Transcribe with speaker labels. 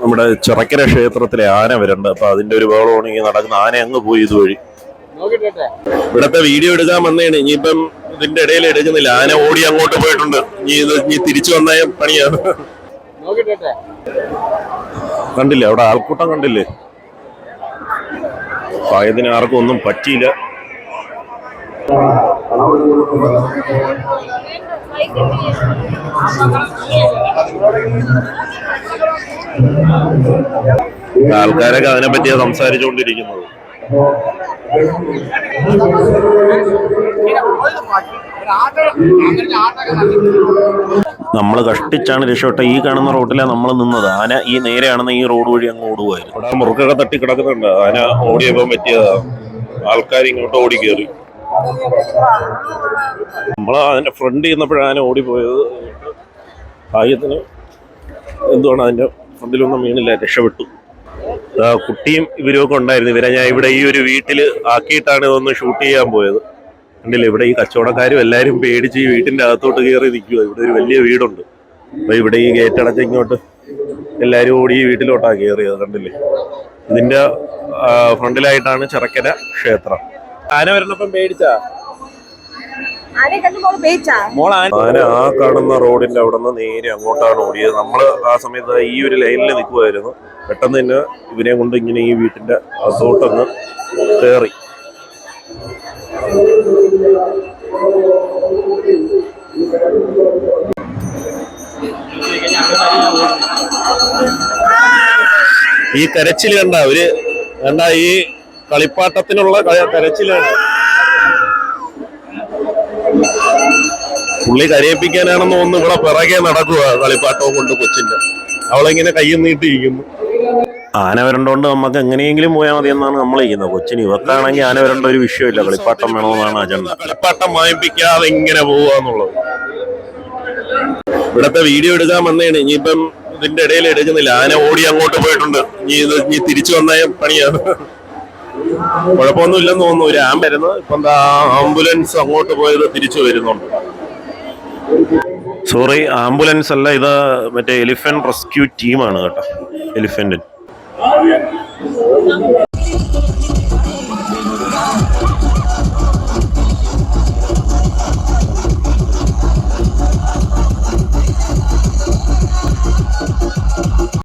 Speaker 1: നമ്മുടെ ചിറക്കര ക്ഷേത്രത്തിലെ ആന വരുന്നുണ്ട്. അപ്പൊ അതിന്റെ ഒരു ബഹളമാണെങ്കിൽ നടക്കുന്ന ആന അങ്ങ് പോയി ഇതുവഴി. ഇവിടത്തെ വീഡിയോ എടുക്കാൻ വന്നേണ് ഇനിയിപ്പം ഇതിന്റെ ഇടയിൽ എടുക്കുന്നില്ല. ആന ഓടി അങ്ങോട്ട് പോയിട്ടുണ്ട്. ഇനി ഇത് ഇനി തിരിച്ചു വന്ന പണിയാണ്. കണ്ടില്ലേ? അവിടെ ആൾക്കൂട്ടം കണ്ടില്ലേ? പായത്തിന് ആർക്കും ഒന്നും പറ്റിയില്ല. ആൾക്കാരൊക്കെ അതിനെ പറ്റിയാ സംസാരിച്ചുകൊണ്ടിരിക്കുന്നത് നമ്മൾ കഷ്ടിച്ചാണ് രക്ഷപ്പെട്ട ഈ കാണുന്ന റോഡിലാണ് നമ്മൾ നിന്നത്. ആന ഈ നേരെയാണെന്ന് ഈ റോഡ് വഴി അങ്ങ് ഓടുവായിരുന്നു. മുറുക്കൊക്കെ തട്ടി കിടക്കുന്നുണ്ട്. ആന ഓടിയപ്പോൾ പറ്റിയതാ. ആൾക്കാർ ഇങ്ങോട്ട് ഓടി കയറി നമ്മൾ അതിന്റെ ഫ്രണ്ട് ചെയ്യുന്നപ്പോഴാണ് ആന ഓടിപ്പോയത്. ഭാഗ്യത്തിന് എന്തുവാണ് അതിന്റെ ഫ്രണ്ടിലൊന്നും വീണില്ല രക്ഷപ്പെട്ടു. കുട്ടിയും ഇവരുമൊക്കെ ഉണ്ടായിരുന്നു. ഇവരെ ഞാൻ ഇവിടെ ഈ ഒരു വീട്ടിൽ ആക്കിയിട്ടാണ് ഇതൊന്ന് ഷൂട്ട് ചെയ്യാൻ പോയത്. കണ്ടില്ലേ ഇവിടെ ഈ കച്ചവടക്കാരും എല്ലാവരും പേടിച്ച് ഈ വീട്ടിന്റെ അകത്തോട്ട് കയറി നിൽക്കുക. ഇവിടെ ഒരു വലിയ വീടുണ്ട്. അപ്പൊ ഇവിടെ ഈ ഗേറ്റ് അടച്ച് ഇങ്ങോട്ട് എല്ലാവരും ഓടി ഈ വീട്ടിലോട്ടാണ് കയറിയത് കണ്ടില്ലേ? ഇതിന്റെ ഫ്രണ്ടിലായിട്ടാണ് ചിറക്കര ക്ഷേത്രം. ആന വരണപ്പം പേടിച്ചാ? മോൾ ആന ആ കാണുന്ന റോഡിന്റെ അവിടെ നിന്ന് നേരെ അങ്ങോട്ടാണ് ഓടിയത്. നമ്മൾ ആ സമയത്ത് ഈ ഒരു ലൈനിൽ നിൽക്കുമായിരുന്നു പെട്ടെന്ന് തന്നെ ഇവരെ കൊണ്ട് ഇങ്ങനെ ഈ വീട്ടിന്റെ അസോട്ടൊന്ന് കയറി. ഈ കരച്ചിൽ കണ്ട ഒരു കണ്ട ഈ കളിപ്പാട്ടത്തിനുള്ള തെരച്ചിലാണ്. കരച്ചിലാണ് പുള്ളി കരയിപ്പിക്കാനാണെന്ന് ഒന്ന് ഇവിടെ പിറകെ നടക്കുക കളിപ്പാട്ടവും കൊണ്ട് കൊച്ചിന്റെ. അവളിങ്ങനെ കയ്യും നീട്ടിയിരിക്കുന്നു. ആന വരണ്ടോണ്ട് നമുക്ക് എങ്ങനെയെങ്കിലും പോയാൽ മതി എന്നാണ് നമ്മൾ ചെയ്യുന്നത്. കൊച്ചിന് ഇവക്കാണെങ്കിൽ ആന വരേണ്ട ഒരു വിഷയമില്ല. കളിപ്പാട്ടം വേണമെന്നാണ് അജണ്ട. കളിപ്പാട്ടം വാങ്ങിപ്പിക്കാതെ ഇങ്ങനെ പോവാന്നുള്ളത് ഇവിടത്തെ വീഡിയോ എടുക്കാൻ വന്നേണ്. ഇനിയിപ്പം ഇതിന്റെ ഇടയിൽ എടുക്കുന്നില്ല. ആന ഓടി അങ്ങോട്ട് പോയിട്ടുണ്ട്. ഇനി ഇത് ഇനി തിരിച്ചു വന്ന പണിയാണ്. കുഴപ്പമൊന്നുമില്ലെന്ന് തോന്നുന്നു. ഒരു ആം വരുന്നത് ഇപ്പം എന്താ ആംബുലൻസ് അങ്ങോട്ട് പോയത് തിരിച്ചു വരുന്നുണ്ട്. സോറി ആംബുലൻസ് അല്ല ഇത് മറ്റേ എലിഫന്റ് റെസ്ക്യൂ ടീമാണ് കേട്ടോ. എലിഫന്റ്